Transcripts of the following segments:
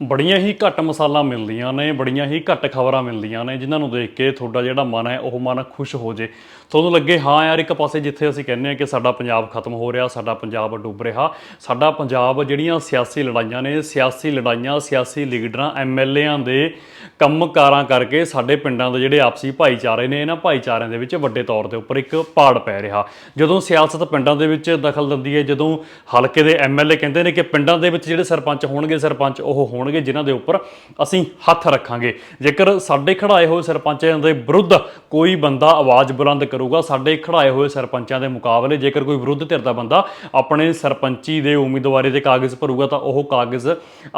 ਬੜੀਆਂ ਹੀ ਘੱਟ ਮਸਾਲਾ ਮਿਲਦੀਆਂ ਨੇ, ਬੜੀਆਂ ਹੀ ਘੱਟ ਖਬਰਾਂ ਮਿਲਦੀਆਂ ਨੇ, ਜਿਨ੍ਹਾਂ ਨੂੰ ਦੇਖ ਕੇ ਤੁਹਾਡਾ ਜਿਹੜਾ ਮਨ ਹੈ, ਉਹ ਮਨ ਖੁਸ਼ ਹੋ ਜੇ। ਤੁਹਾਨੂੰ ਲੱਗੇ, ਹਾਂ ਯਾਰ, ਇੱਕ ਪਾਸੇ ਜਿੱਥੇ ਅਸੀਂ ਕਹਿੰਦੇ ਹਾਂ ਕਿ ਸਾਡਾ ਪੰਜਾਬ ਖਤਮ ਹੋ ਰਿਹਾ, ਸਾਡਾ ਪੰਜਾਬ ਡੁੱਬ ਰਿਹਾ, ਸਾਡਾ ਪੰਜਾਬ ਜਿਹੜੀਆਂ ਸਿਆਸੀ ਲੜਾਈਆਂ ਨੇ, ਸਿਆਸੀ ਲੜਾਈਆਂ, ਸਿਆਸੀ ਲੀਡਰਾਂ ਐਮਐਲਏਆਂ ਦੇ ਕੰਮਕਾਰਾਂ ਕਰਕੇ ਸਾਡੇ ਪਿੰਡਾਂ ਦੇ ਜਿਹੜੇ ਆਪਸੀ ਭਾਈਚਾਰੇ ਨੇ, ਇਹਨਾਂ ਭਾਈਚਾਰਿਆਂ ਦੇ ਵਿੱਚ ਵੱਡੇ ਤੌਰ ਦੇ ਉੱਪਰ ਇੱਕ ਪਾੜ ਪੈ ਰਿਹਾ। ਜਦੋਂ ਸਿਆਸਤ ਪਿੰਡਾਂ ਦੇ ਵਿੱਚ ਦਖਲ ਦਿੰਦੀ ਹੈ, ਜਦੋਂ ਹਲਕੇ ਦੇ ਐਮਐਲਏ ਕਹਿੰਦੇ ਨੇ ਕਿ ਪਿੰਡਾਂ ਦੇ ਵਿੱਚ ਜਿਹੜੇ ਸਰਪੰਚ ਹੋਣਗੇ, ਸਰਪੰਚ ਉਹ ਹੋਣਗੇ, ਜਿਨ੍ਹਾਂ ਦੇ ਉੱਪਰ ਅਸੀਂ ਹੱਥ ਰੱਖਾਂਗੇ। ਜੇਕਰ ਸਾਡੇ ਖੜਾਏ ਹੋਏ ਸਰਪੰਚਾਂ ਦੇ ਵਿਰੁੱਧ ਕੋਈ ਬੰਦਾ ਆਵਾਜ਼ ਬੁਲੰਦ ਕਰੂਗਾ, ਸਾਡੇ ਖੜਾਏ ਹੋਏ ਸਰਪੰਚਾਂ ਦੇ ਮੁਕਾਬਲੇ ਜੇਕਰ ਕੋਈ ਵਿਰੁੱਧ ਧਿਰ ਦਾ ਬੰਦਾ ਆਪਣੇ ਸਰਪੰਚੀ ਦੇ ਉਮੀਦਵਾਰੀ ਦੇ ਕਾਗਜ਼ ਭਰੂਗਾ, ਤਾਂ ਉਹ ਕਾਗਜ਼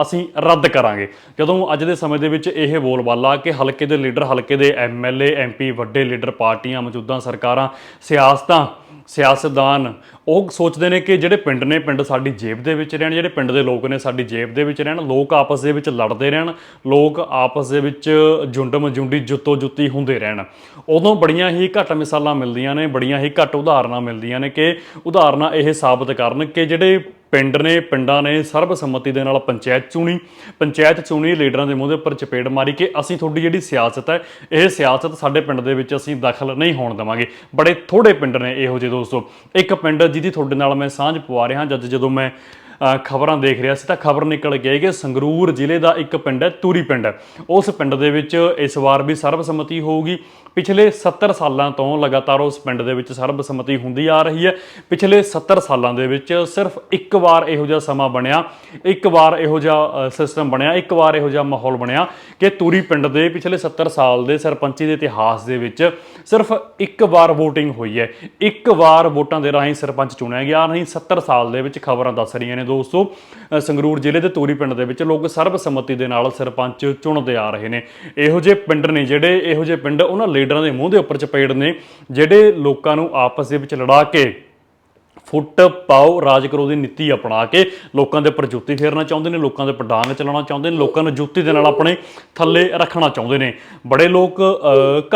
ਅਸੀਂ ਰੱਦ ਕਰਾਂਗੇ। ਜਦੋਂ ਅੱਜ ਦੇ ਸਮੇਂ ਦੇ ਵਿੱਚ ਇਹ ਬੋਲਬਾਲਾ ਕਿ ਹਲਕੇ ਦੇ ਲੀਡਰ, ਹਲਕੇ ਦੇ ਐਮਐਲਏ ਐਮਪੀ ਵੱਡੇ ਲੀਡਰ ਪਾਰਟੀਆਂ ਮੌਜੂਦਾ ਸਰਕਾਰਾਂ, ਸਿਆਸਤਾਂ ਸਿਆਸਤਦਾਨ, ਉਹ ਸੋਚਦੇ ਨੇ ਕਿ ਜਿਹੜੇ ਪਿੰਡ ਨੇ, ਪਿੰਡ ਸਾਡੀ ਜੇਬ ਦੇ ਵਿੱਚ ਰਹਿਣ, ਜਿਹੜੇ ਪਿੰਡ ਦੇ ਲੋਕ ਨੇ ਸਾਡੀ ਜੇਬ ਦੇ ਵਿੱਚ ਰਹਿਣ, ਲੋਕ ਆਪਸ ਦੇ ਵਿੱਚ ਲੜਦੇ ਰਹਿਣ, ਲੋਕ ਆਪਸ ਦੇ ਵਿੱਚ ਜੁੰਡ ਮਜੁੰਡੀ ਜੁੱਤੋ ਜੁੱਤੀ ਹੁੰਦੇ ਰਹਿਣ। ਉਦੋਂ ਬੜੀਆਂ ਹੀ ਘੱਟ ਮਿਸਾਲਾਂ ਮਿਲਦੀਆਂ ਨੇ, ਬੜੀਆਂ ਹੀ ਘੱਟ ਉਦਾਹਰਨਾਂ ਮਿਲਦੀਆਂ ਨੇ ਕਿ ਉਦਾਹਰਨਾਂ ਇਹ ਸਾਬਤ ਕਰਨ ਕਿ ਜਿਹੜੇ ਪਿੰਡ ਨੇ, ਪਿੰਡਾਂ ਨੇ ਸਰਬਸੰਮਤੀ ਦੇ ਨਾਲ ਪੰਚਾਇਤ ਚੁਣੀ। ਪੰਚਾਇਤ ਚੁਣੀ, ਲੀਡਰਾਂ ਦੇ ਮੂੰਹ ਦੇ ਉੱਪਰ ਚਪੇੜ ਮਾਰੀ ਕਿ ਅਸੀਂ ਤੁਹਾਡੀ ਜਿਹੜੀ ਸਿਆਸਤ ਹੈ, ਇਹ ਸਿਆਸਤ ਸਾਡੇ ਪਿੰਡ ਦੇ ਵਿੱਚ ਅਸੀਂ ਦਖਲ ਨਹੀਂ ਹੋਣ ਦੇਵਾਂਗੇ। ਬੜੇ ਥੋੜੇ ਪਿੰਡ ਨੇ ਇਹੋ ਜਿਹੇ ਦੋਸਤੋ। ਇੱਕ ਪਿੰਡ ਜਿਹਦੀ ਤੁਹਾਡੇ ਨਾਲ ਮੈਂ ਸਾਂਝ ਪਵਾ ਰਿਹਾ, ਜਦ ਜਦੋਂ ਮੈਂ ਖਬਰਾਂ ਦੇਖ ਰਿਹਾ ਸੀ ਤਾਂ ਖਬਰ ਨਿਕਲ ਕੇ ਕਿ ਸੰਗਰੂਰ ਜ਼ਿਲ੍ਹੇ ਦਾ ਇੱਕ ਪਿੰਡ ਹੈ, ਤੂਰੀ ਪਿੰਡ ਉਸ ਪਿੰਡ ਦੇ ਵਿੱਚ ਇਸ ਵਾਰ ਵੀ ਸਰਬਸੰਮਤੀ ਹੋਊਗੀ। ਪਿਛਲੇ 70 ਸਾਲਾਂ ਤੋਂ ਲਗਾਤਾਰ ਉਸ ਪਿੰਡ ਦੇ ਵਿੱਚ ਸਰਬਸੰਮਤੀ ਹੁੰਦੀ ਆ ਰਹੀ ਹੈ। ਪਿਛਲੇ 70 ਸਾਲਾਂ ਦੇ ਵਿੱਚ ਸਿਰਫ ਇੱਕ ਵਾਰ ਇਹੋ ਜਿਹਾ ਸਮਾਂ ਬਣਿਆ, ਇੱਕ ਵਾਰ ਇਹੋ ਜਿਹਾ ਸਿਸਟਮ ਬਣਿਆ, ਇੱਕ ਵਾਰ ਇਹੋ ਜਿਹਾ ਮਾਹੌਲ ਬਣਿਆ ਕਿ ਤੂਰੀ ਪਿੰਡ ਦੇ ਪਿਛਲੇ 70 ਸਾਲ ਦੇ ਸਰਪੰਚੀ ਦੇ ਇਤਿਹਾਸ ਦੇ ਵਿੱਚ ਸਿਰਫ ਇੱਕ ਵਾਰ VOTING ਹੋਈ ਹੈ। ਇੱਕ ਵਾਰ ਵੋਟਾਂ ਦੇ ਰਾਹੀਂ ਸਰਪੰਚ ਚੁਣਿਆ ਗਿਆ, ਨਹੀਂ 70 ਸਾਲ ਦੇ ਵਿੱਚ ਖਬਰਾਂ ਦੱਸ ਰਹੀਆਂ ਨੇ। ਦੋਸਤੋ ਸੰਗਰੂਰ ਜ਼ਿਲ੍ਹੇ ਦੇ ਤੂਰੀ ਪਿੰਡ ਦੇ ਵਿੱਚ ਲੋਕ ਸਰਬਸੰਮਤੀ ਦੇ ਨਾਲ ਸਰਪੰਚ ਚੁਣਦੇ ਆ ਰਹੇ ਨੇ। ਇਹੋ ਜਿਹੇ ਪਿੰਡ ਨੇ ਜਿਹੜੇ, ਇਹੋ ਜਿਹੇ ਪਿੰਡ ਉਹਨਾਂ ਲੀਡਰਾਂ ਦੇ ਮੂੰਹ ਦੇ ਉੱਪਰ ਚਪੇੜ ਨੇ, ਜਿਹੜੇ ਲੋਕਾਂ ਨੂੰ ਆਪਸ ਦੇ ਵਿੱਚ ਲੜਾ ਕੇ ਫੁੱਟ ਪਾਓ ਰਾਜ ਕਰੋ ਦੀ ਨੀਤੀ ਅਪਣਾ ਕੇ ਲੋਕਾਂ ਦੇ ਉੱਪਰ ਜੁੱਤੀ ਫੇਰਨਾ ਚਾਹੁੰਦੇ ਨੇ, ਲੋਕਾਂ ਦੇ ਉੱਪਰ ਡਾਂਗ ਚਲਾਉਣਾ ਚਾਹੁੰਦੇ ਨੇ, ਲੋਕਾਂ ਨੂੰ ਜੁੱਤੀ ਦੇ ਨਾਲ ਆਪਣੇ ਥੱਲੇ ਰੱਖਣਾ ਚਾਹੁੰਦੇ ਨੇ। ਬੜੇ ਲੋਕ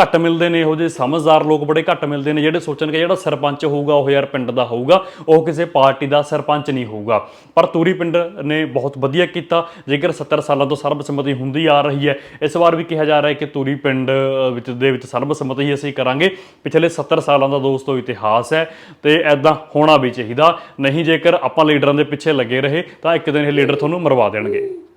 ਘੱਟ ਮਿਲਦੇ ਨੇ, ਇਹੋ ਜਿਹੇ ਸਮਝਦਾਰ ਲੋਕ ਬੜੇ ਘੱਟ ਮਿਲਦੇ ਨੇ ਜਿਹੜੇ ਸੋਚਣ ਕਿ ਜਿਹੜਾ ਸਰਪੰਚ ਹੋਊਗਾ, ਉਹ ਯਾਰ ਪਿੰਡ ਦਾ ਹੋਊਗਾ, ਉਹ ਕਿਸੇ ਪਾਰਟੀ ਦਾ ਸਰਪੰਚ ਨਹੀਂ ਹੋਊਗਾ। ਪਰ ਤੂਰੀ ਪਿੰਡ ਨੇ ਬਹੁਤ ਵਧੀਆ ਕੀਤਾ। ਜੇਕਰ 70 ਸਾਲਾਂ ਤੋਂ ਸਰਬਸੰਮਤੀ ਹੁੰਦੀ ਆ ਰਹੀ ਹੈ, ਇਸ ਵਾਰ ਵੀ ਕਿਹਾ ਜਾ ਰਿਹਾ ਹੈ ਕਿ ਤੂਰੀ ਪਿੰਡ ਵਿੱਚ, ਦੇ ਵਿੱਚ ਸਰਬਸੰਮਤੀ ਅਸੀਂ ਕਰਾਂਗੇ। ਪਿਛਲੇ 70 ਸਾਲਾਂ ਦਾ ਦੋਸਤੋ ਇਤਿਹਾਸ ਹੈ ਤੇ ਐਦਾਂ ਹੋਣਾ ਵੀ ਚਾਹੀਦਾ। ਨਹੀਂ ਜੇਕਰ ਆਪਾਂ ਲੀਡਰਾਂ ਦੇ ਪਿੱਛੇ ਲੱਗੇ ਰਹੇ, ਤਾਂ ਇੱਕ ਦਿਨ ਇਹ ਲੀਡਰ ਤੁਹਾਨੂੰ ਮਰਵਾ ਦੇਣਗੇ।